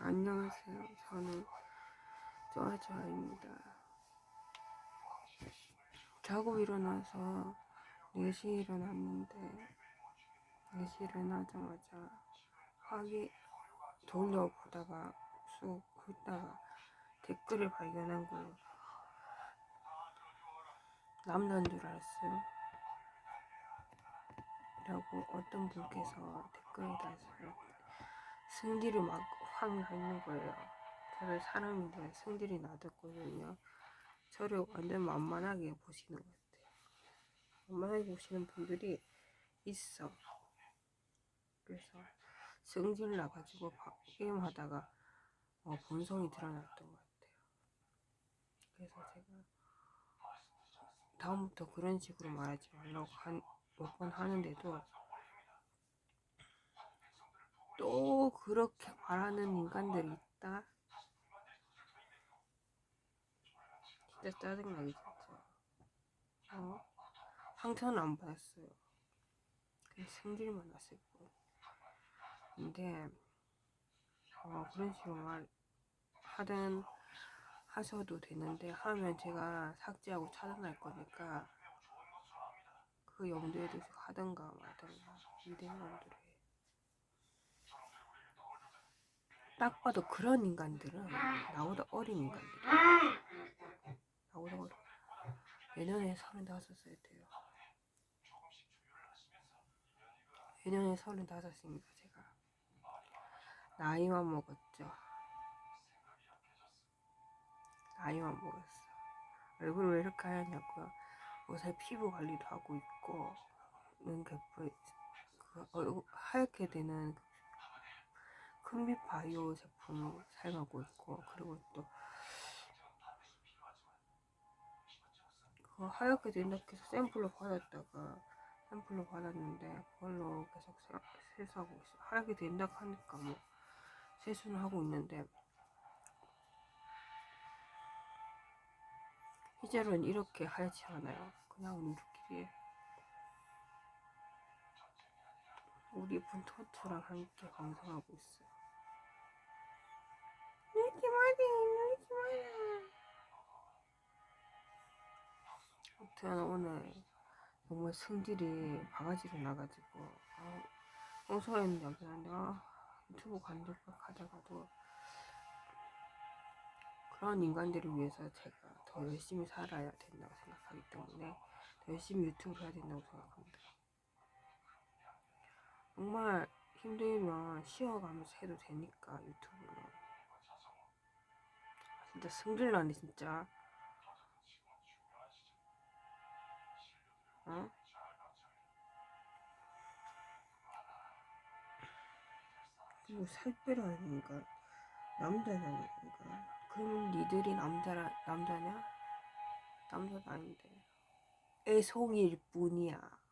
안녕하세요. 저는 쪼아쪼아입니다. 자고 일어나서 4시에 일어났는데 4시에 일어나자마자 확인 돌려보다가 쑥 훑다가 댓글을 발견한 거예요. 남자인 줄 알았어요. 라고 어떤 분께서 댓글을 달았어요. 승질이 막 확 나는 거예요. 저를 사람인데 승질이 나댔거든요. 저를 완전 만만하게 보시는 것 같아요. 만만하게 보시는 분들이 있어. 그래서 승질 나가지고 바- 게임하다가 어, 본성이 드러났던 것 같아요. 그래서 제가 다음부터 그런 식으로 말하지 말라고 몇번 하는데도 또 그렇게 말하는 인간들이 있다. 진짜 짜증나게 진짜. 어? 상처는 안 받았어요. 그냥 승질만 났을 뿐. 근데 어, 그런 식으로 말 하든 하셔도 되는데 하면 제가 삭제하고 차단할 거니까 그 염두에 두고 하든가 말든가 이대놈들이 딱 봐도 그런 인간들은 나보다 어린 인간들이야. 나보다 어린 내년에 서른다섯살 돼요. 내년에 서른다섯입니다 제가. 나이만 먹었죠. 나이만 먹었어. 얼굴 왜 이렇게 하얗냐고요? 요새 피부 관리도 하고 있고 눈 개뿔 그 얼굴 하얗게 되는 큰빛 바이오 제품 사용하고 있고 그리고 또그 하얗게 된다 해서 샘플로 받았다가 샘플로 받았는데 그걸로 계속 세- 세수하고 있어요 하얗게 된다 하니까 뭐 세수는 하고 있는데 실제로는 이렇게 하얗지 않아요. 그냥 우리끼리 우리 분 토토랑 함께 방송하고 있어요. 아무튼 오늘 정말 성질이 바가지로 나가지고 아, 평소에는 여기는데 아, 유튜브 관둘까 하다가도 그런 인간들을 위해서 제가 더 열심히 살아야 된다고 생각하기 때문에 더 열심히 유튜브를 해야 된다고 생각합니다. 정말 힘들면 쉬어가면서 해도 되니까 유튜브는 아, 진짜 승질나네 진짜 어? 그리고 살 빼라니까 남자라니까 그럼 니들이 남자라 남자냐? 남자도 아닌데 애송일 뿐이야.